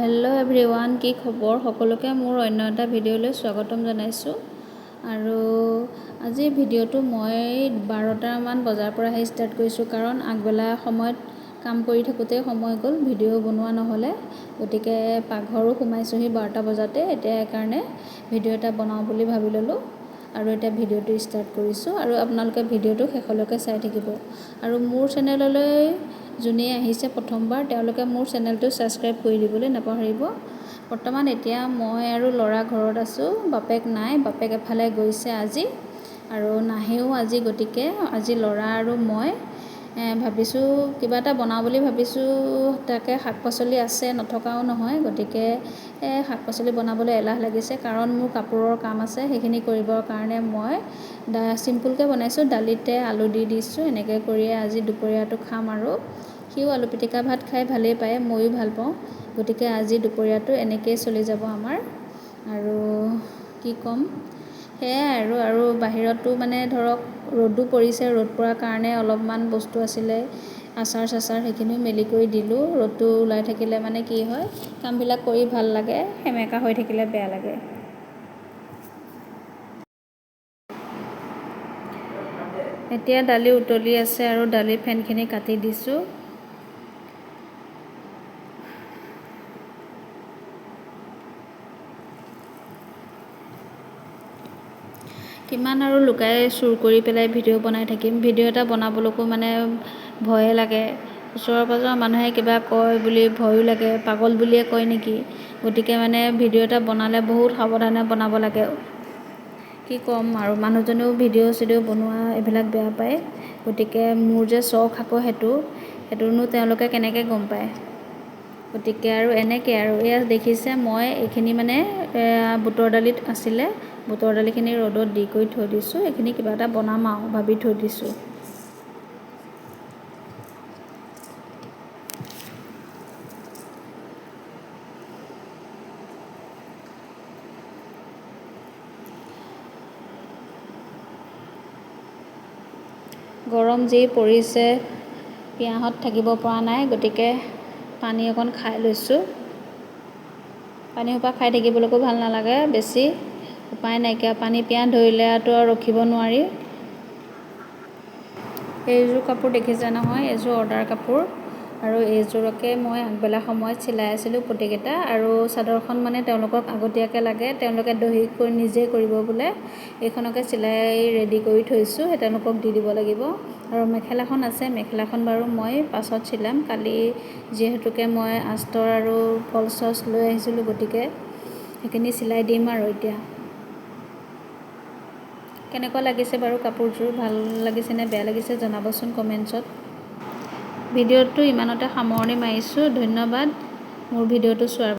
Hello everyone কি খবৰ? সকলোকে মোৰ অন্য এটা ভিডিঅ'লৈ স্বাগতম জনাইছোঁ। আৰু আজি ভিডিঅ'টো মই বাৰটামান বজাৰ পৰাহে ষ্টাৰ্ট কৰিছোঁ কাৰণ আগবেলা সময়ত কাম কৰি থাকোঁতেই সময় গ'ল ভিডিঅ' বনোৱা নহ'লে। গতিকে পাকঘৰো সোমাইছোঁহি বাৰটা বজাতে এতিয়া সেইকাৰণে ভিডিঅ' এটা বনাওঁ বুলি ভাবি ল'লোঁ। আৰু এতিয়া ভিডিঅ'টো ষ্টাৰ্ট কৰিছোঁ আৰু আপোনালোকে ভিডিঅ'টো শেষলৈকে চাই থাকিব। আৰু মোৰ চেনেললৈ যোনেই আহিছে প্ৰথমবাৰ তেওঁলোকে মোৰ চেনেলটো ছাবস্ক্ৰাইব কৰি দিবলৈ নাপাহৰিব। বৰ্তমান এতিয়া মই আৰু ল'ৰা ঘৰত আছোঁ বাপেক নাই বাপেক এফালে গৈছে আজি আৰু নাহেও আজি গতিকে আজি ল'ৰা আৰু মই ভাবিছোঁ কিবা এটা বনাওঁ বুলি ভাবিছোঁ। তাকে শাক পাচলি আছে নথকাও নহয়। গতিকে শাক পাচলি বনাবলৈ এলাহ লাগিছে। কাৰণ মোৰ কাপোৰৰ কাম আছে সেইখিনি কৰিবৰ কাৰণে মই চিম্পুলকৈ বনাইছোঁ। দালিতে আলু দি দিছোঁ। এনেকৈ কৰিয়ে আজি দুপৰীয়াটো খাম আৰু। সিও আলু পিটিকা ভাত খাই ভালেই পায় ময়ো ভাল পাওঁ। গতিকে আজি দুপৰীয়াটো এনেকৈয়ে চলি যাব আমাৰ। আৰু কি ক'ম? সেয়াই আৰু আৰু বাহিৰতো মানে ধৰক ৰ'দো পৰিছে ৰ'দ পৰাৰ কাৰণে অলপমান বস্তু আছিলে আচাৰ চাচাৰ সেইখিনিও মেলি কৰি দিলোঁ ৰ'দটো ওলাই থাকিলে মানে কি হয় কামবিলাক কৰি ভাল লাগে সেমেকা হৈ থাকিলে বেয়া লাগে। এতিয়া দালি উতলি আছে আৰু দালিৰ ফেনখিনি কাটি দিছোঁ। কিমান আৰু লুকাই চুৰ কৰি পেলাই ভিডিঅ' বনাই থাকিম। ভিডিঅ' এটা বনাবলৈকো মানে ভয়ে লাগে। ওচৰৰ পাঁজৰৰ মানুহে কিবা কয় বুলি ভয়ো লাগে পাগল বুলিয়ে কয় নেকি? গতিকে মানে ভিডিঅ' এটা বনালে বহুত সাৱধানে বনাব লাগে। কি ক'ম আৰু মানুহজনেও ভিডিঅ' চিডিঅ' বনোৱা এইবিলাক বেয়া পায়। গতিকে মোৰ যে চখ আকৌ সেইটো সেইটোনো তেওঁলোকে কেনেকৈ গম পায়? গতিকে আৰু এনেকৈ আৰু এয়া দেখিছে মই এইখিনি মানে বুটৰ দালিত আছিলে বুটৰ দালিখিনি ৰ'দত দি কৰি থৈ দিছোঁ এইখিনি কিবা এটা বনাম আৰু ভাবি থৈ দিছোঁ। গৰম যি পৰিছে পিয়াহত থাকিব পৰা নাই গতিকে পানী অকণ খাই লৈছোঁ। পানী সোপা খাই থাকিবলৈকো ভাল নালাগে বেছি উপায় নাইকিয়া। পানী পিয়াহ ধৰিলেতো আৰু ৰখিব নোৱাৰি। এইযোৰ কাপোৰ দেখিছে নহয় এইযোৰ অৰ্ডাৰ কাপোৰ। আৰু এইযোৰকে মই আগবেলা সময়ত চিলাই আছিলোঁ পতিকেইটা আৰু চাদৰখন মানে তেওঁলোকক আগতীয়াকৈ লাগে তেওঁলোকে দহি কৰি নিজে কৰিব বোলে এইখনকে চিলাই ৰেডি কৰি থৈছোঁ সেই তেওঁলোকক দি দিব লাগিব। আৰু মেখেলাখন আছে মেখেলাখন বাৰু মই পাছত চিলাম কালি যিহেতুকে মই আস্তৰ আৰু ফলচ চলচ লৈ আহিছিলোঁ গতিকে সেইখিনি চিলাই দিম আৰু এতিয়া। কেনেকুৱা লাগিছে বাৰু কাপোৰযোৰ? ভাল লাগিছে নে বেয়া লাগিছে? জনাবচোন কমেণ্টছত। ভিডিঅ'টো ইমানতে সামৰণি মাৰিছোঁ। ধন্যবাদ। মোৰ ভিডিঅ'টো চোৱাৰ